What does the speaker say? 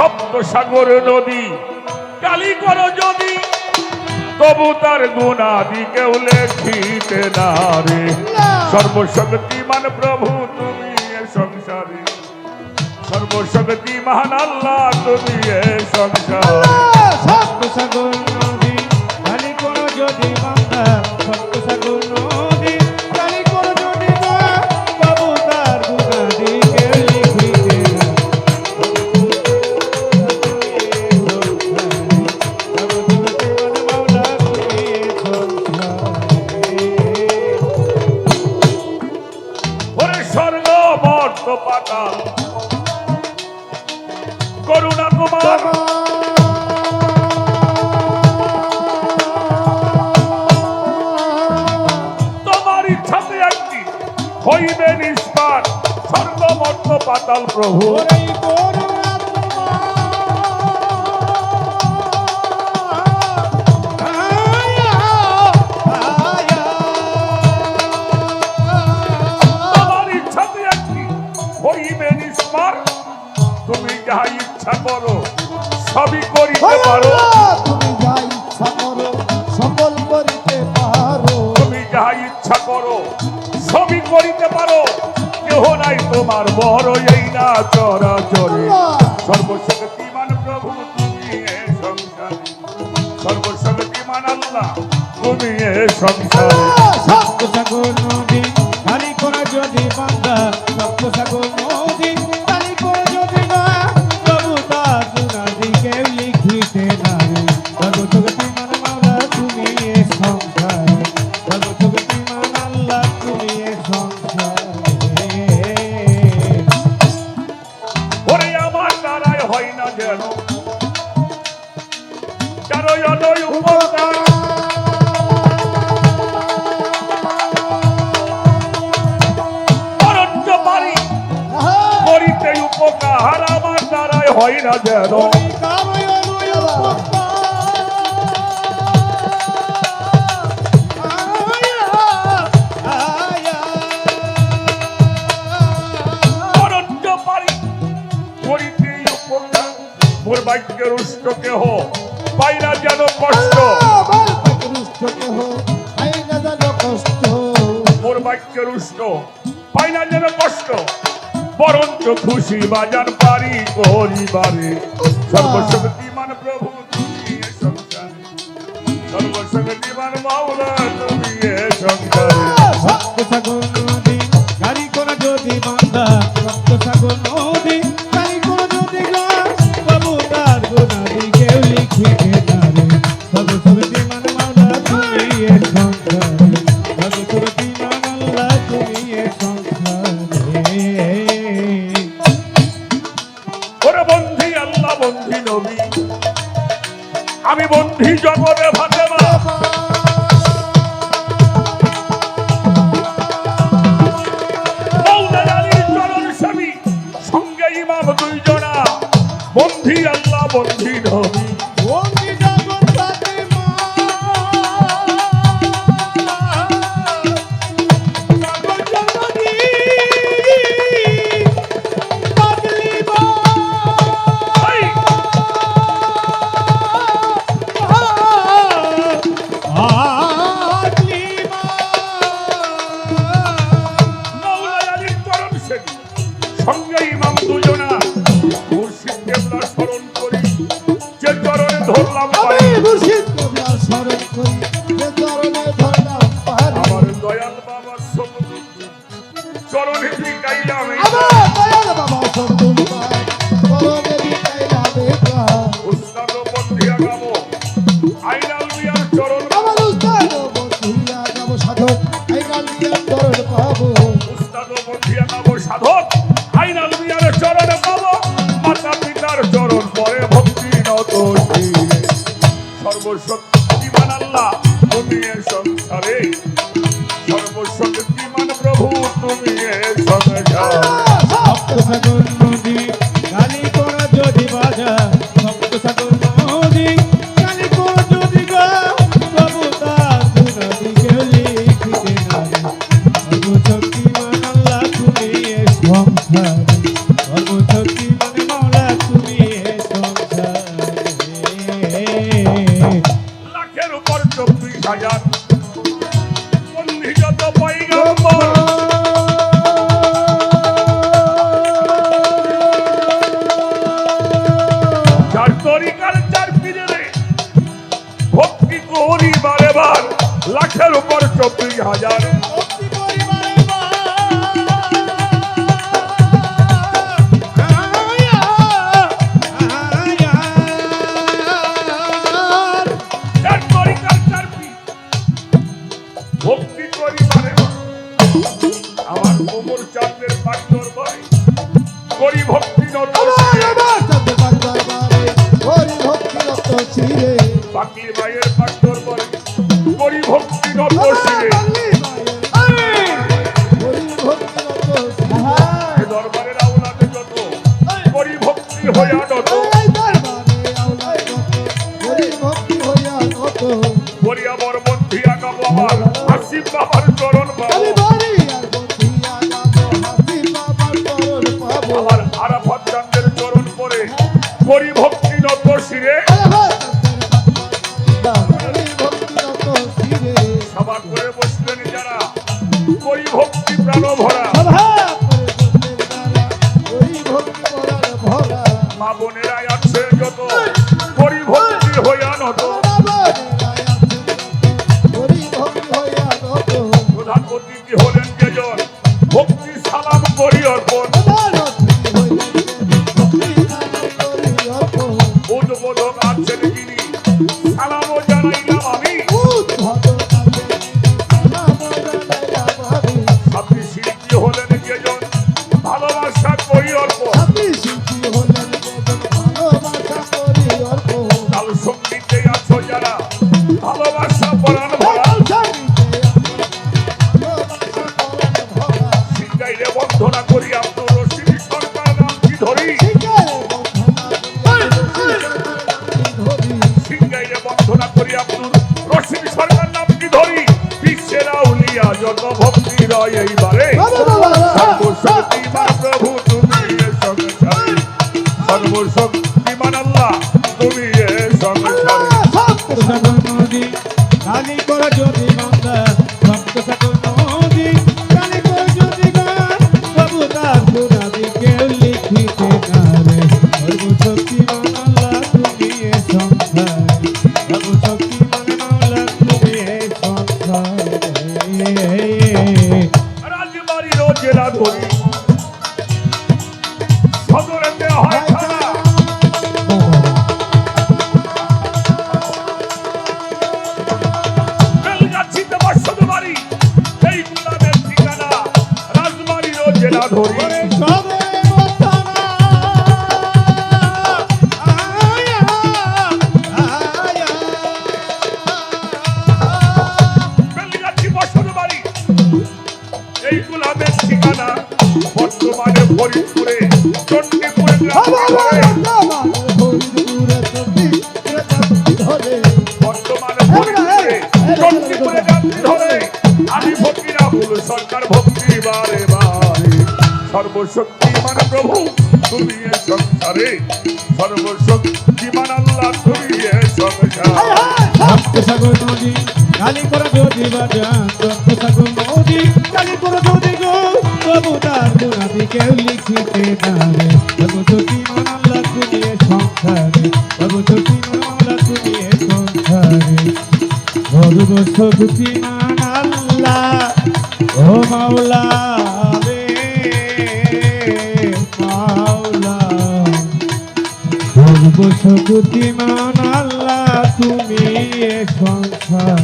সপ্ত সাগর নদী। কালি করো যদি তবু তার গুণাদি কেউ লেখিতে না রে। সর্বশক্তিমান প্রভু তুমি সংসারে। সর্বশক্তিমান আল্লাহ তুমি সংসারে। হইবে নিষ্পাত স্বর্গ মর্ত পাতাল প্রভু। তুমি যাহা ইচ্ছা করো সবই করিতে পারো। তোমার বড় এই না চরা চরে সর্বশক্তিমান প্রভু তুমি সংসারে। সর্বশক্তিমান আল্লাহ তুমি এ সংসারে। দ্বারাই যেন উষ্ট কেহ পাইরা যেন কষ্ট মোর বাক্যের উষ্ট পাইনা যেন কষ্ট বরঞ্চ খুশি বাজার পারি করিবারে সর্বশক্তিমান প্রভু, তুমি সংসারে। সর্বশক্তিমান মাওলা তুমি সংসারে। সপ্ত সাগর নদী গাড়ি করা যদি বান্ধা সপ্ত সাগর বন্ধি নবী। আমি বন্ধি জগতে ফাতেমা সঙ্গে ইমাম দুইজনা। বন্ধি আল্লাহ বন্ধি নবী। দয়াল বাবা সবুজ চরণে গাইলাম আমার দয়াল বাবা সন্তুষ্টার চরণে বিকাইলা উস্তাদ বন্ধিয়া গাবো। আইনাল মিয়ার চরণ আমার উস্তাদ বন্ধুরা যাব সাধক। এই গান চরণ পাবো। উস্তাদ বন্ধিয়া গাবো সাধক। আইনাল মিয়ার চরণ পাবো। মাতা পিতার চরণ পরে ভক্তি নত সর্বশক্তিমান আল্লাহ সংসারে পরিবার লাখের উপর চব্বিশ হাজার। ভক্তি আমার কোমর চাঁদের ভাই করি নত বাকি ভাইয়ের পাট্টর ভাই করি ভক্তি নত শিরে দরবারের আওলাদে যত করি ভক্তি হইয়া নত এই দরবারে আওলাই রত হরি ভক্তি হইয়া নত করি আমার বন্ধি আগাম আমার হাসিব বাবার চরণ বাবা আমার আরাফাত চান্দের চরণ পরে করি ভক্তি মা বোনেরা আছে যত। পরিভক্তি হইয়া নত। প্রধান অতিথি হলেন কেজন। ভক্তি সালাম করি অর্পণ। উদ্বোধক আছেন যিনি আউলিয়া যত ভক্তি রয় এইবারে সর্বশক্তিমান প্রভু তুমি সর্বশক্তিমান আল্লাহ তুমি এ করে যদি চণ্ডীপুরে যাত্রী ধরে। আমি ভক্তি রাহুল সরকার ভক্তি, বারে বারে। সর্বশক্তিমান প্রভু তুমি এ সংসারে। সর্বশক্তিমান আল্লাহ তুমি সংসারে। ভক্ত করে ভক্ত করে কেউ লিখিতে এ সংসারে শক্তি মানাল্লা ও মাওলা রে মাওলা। সর্বশক্তিমান আল্লাহ তুমি সংসার